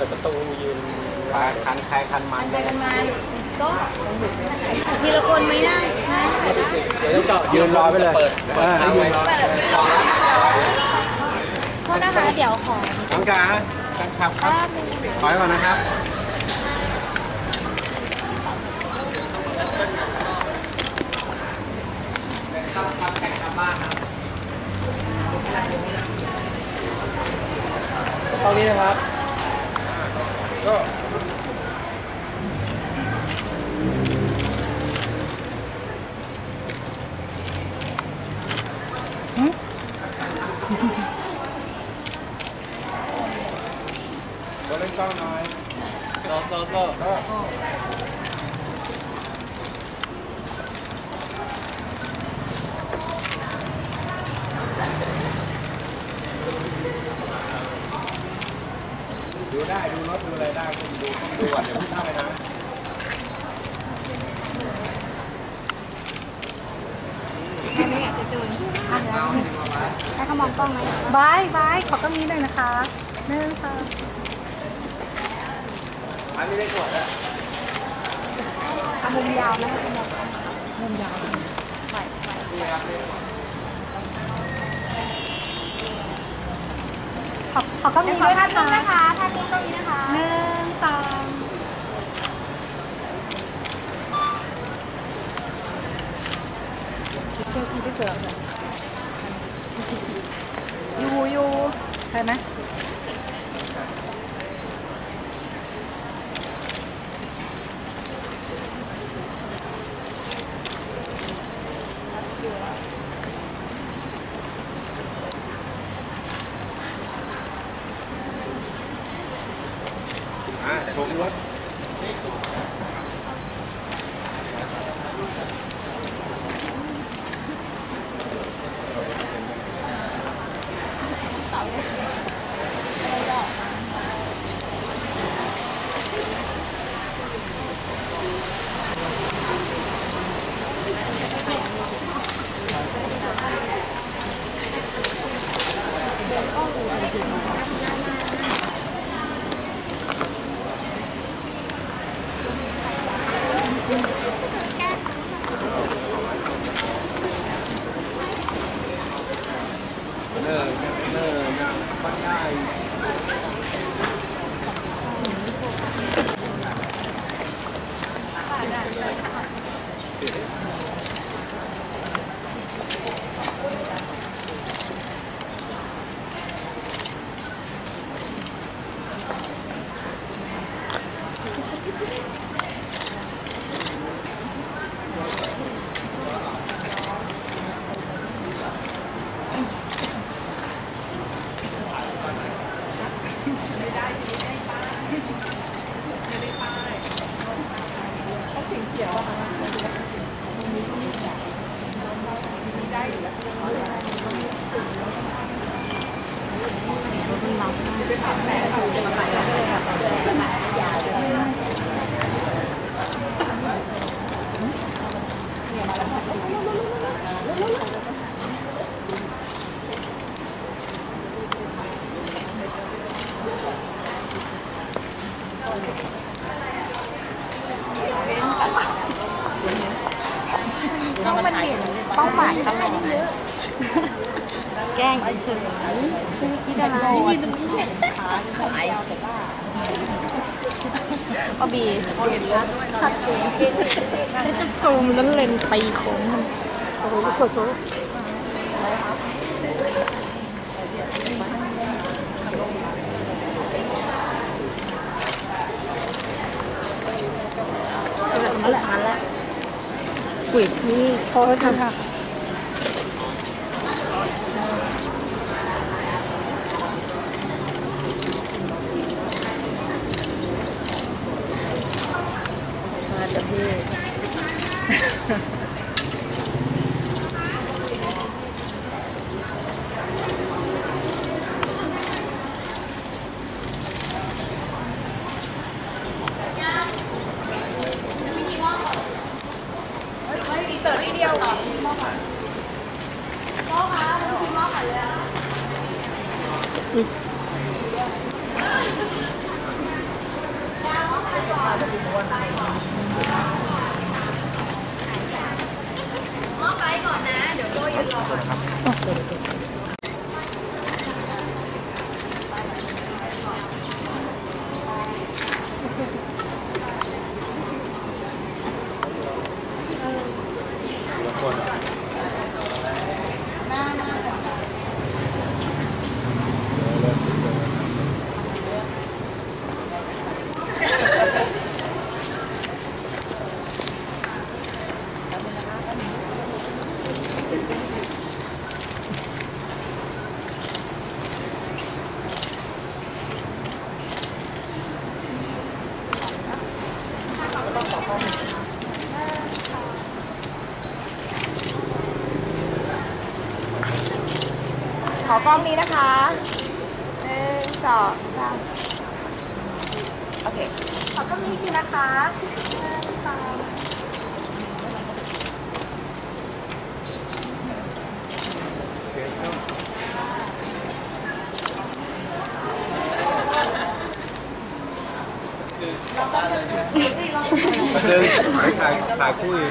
ปิดประตูยืนคันใครคันมันไปกันมาก็ทีละคนไหมนะนะเดี๋ยวจะจอดยืนรอไปเลยเปิดเออให้ยืนรอโทษนะคะเดี๋ยวขอน้องกาการขับครับถอยก่อนนะครับตรงนี้นะครับ ก็ก็เล่นกล้องหน่อย โซ่โซ่โซ่ ดูได้ดูรถดูอะไรได้คุณ ดูก่อนเดี๋ยวพูดข้าไปนะไม่อยากจะจูนอะเดี๋ยวให้เขามองกล้องไหมบายบายขอกล้องนี้หน่อยนะคะหนึ่งค่ะอันนี้ได้ขวดแล้วเอามุมยาวไหมมุมมุมยาวขอขอกล้องเดี๋ยวนี้ขอด้วยนะพกล้องคะนะคะภาพนิ่งกล้องนี้นะคะหนึ่งสองเชื่อ พี่เสือเลยยูยูใช่ไหม ตลอดแกล้งเฉยๆคือคิดอะไรยืนตรงนี้ขาขายป้าบีชัดเจนแล้วจะซูมแล้วเลนไปโค้งมันโอ้โหโอ้โหนั่นแหละนั่นแหละกุยนี่โทษค่ะ มาจากพี่ ขอกล้องนี้นะคะหนึ่งสองสามโอเค ขอกล้องนี้ที นะคะหนึ่งสองมาเดินถ่ายถ่ายถ่ายคู่อี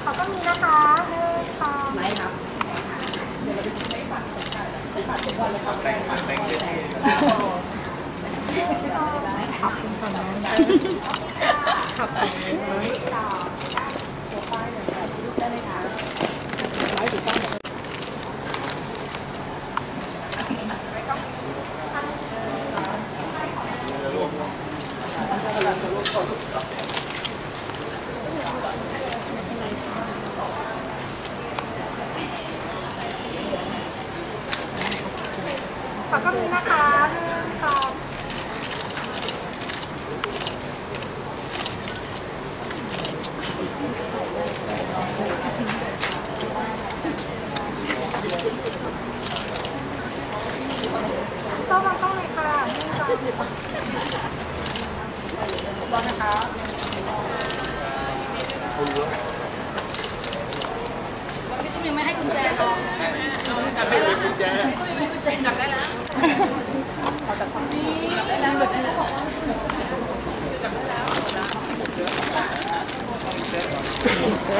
กขอกล้องนี้นะคะหนึ่งสองขอกล้องนี้นะคะหนึ่งสองต้องมองกล้องเลยค่ะหนึ่งสอง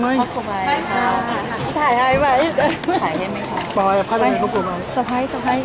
ฟังเลยถ่ายให้ไหมถ่ายให้ไหมคะบอยเข้าไปในกลุ่มสะพายสะพาย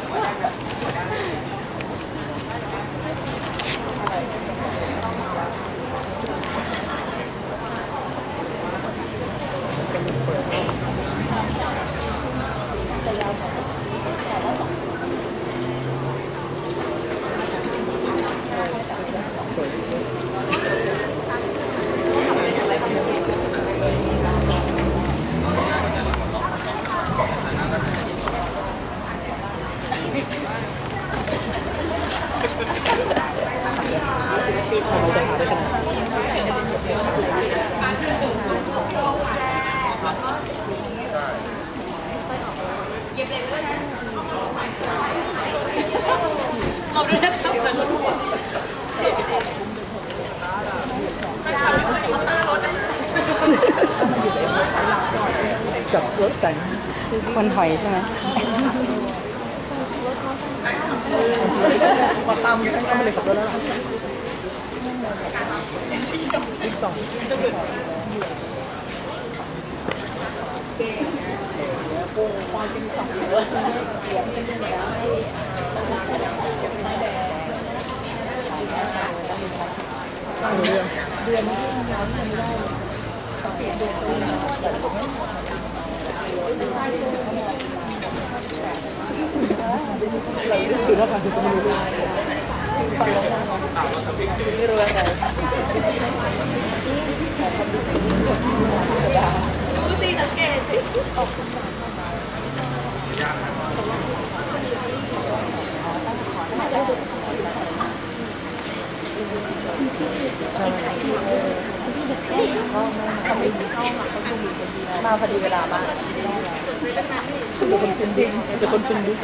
จับรถแต่งคนหอยใช่ไหมมาตามกันมาเลยขับรถแล้วอีกสองเก่งแล้วโป้งควายเป็นสองเยอะเสียงเป็นแล้วไอ้ เดือนที่แล้วไม่รู้เรื่องไม่รู้อะไร พอดีเวลามากเป็นคนคุณดิเป็นคนคุณดิ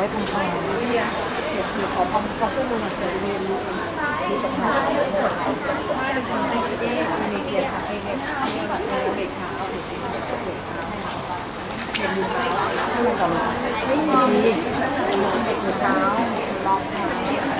ไว้ตรงกลางขอความความร่วมมือเรียนรู้มีปัญหาเรื่องของการจริงๆที่เรียนเรียนค่ะเรียนเรียนแบบเด็กค่ะเด็กค่ะเด็กค่ะเรียนรู้ค่ะไม่มีเด็กเด็กเช้าล็อกค่ะ